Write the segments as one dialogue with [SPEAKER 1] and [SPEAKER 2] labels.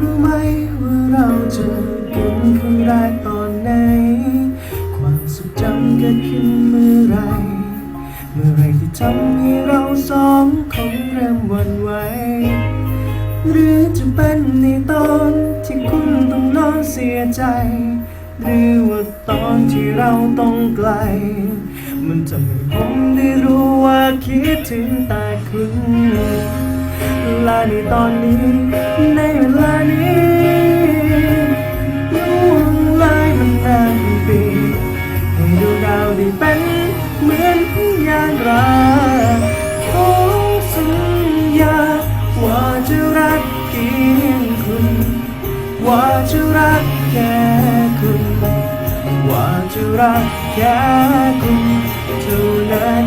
[SPEAKER 1] รู้ไหมว่าเราเจอกันครั้งแรกตอนไหน ความทรงจำเกิดขึ้นเมื่อไร เมื่อไรที่ทำให้เราสองคนเริ่มหวั่นไหว หรือจะเป็นในตอนที่คุณต้องนอนเสียใจ หรือว่าตอนที่เราต้องไกล มันทำให้ผมได้รู้ว่าคิดถึงแต่คุณและในตอนนี้ ในเวลานี้ล่วงเลยมันนานปีให้ดูดาวได้เป็นเหมือนพยานรัก ว่าจะรักแค่คุณ ว่าจะรักแค่คุณเท่านั้น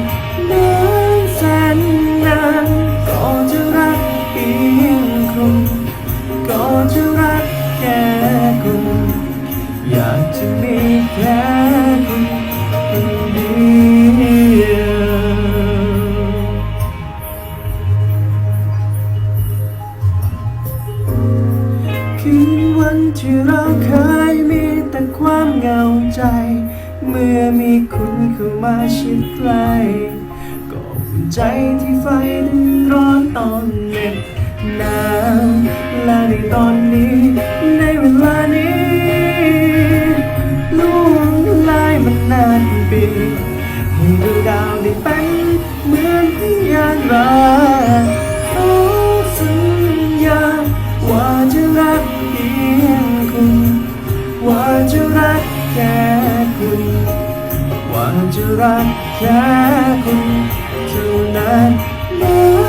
[SPEAKER 1] นานแสนนานก็จะรักเพียงคุณก็จะรักแค่คุณอยากจะมีแค่ นวันที่เราเคยมีแต่ความเหงาใจ เมื่อมีคุณเข้ามาชิดใกล้ก็อุ่นใจที่ไฟดันร้อนตอนเหน็บหนาว จะรักแค่คุณเท่านั้น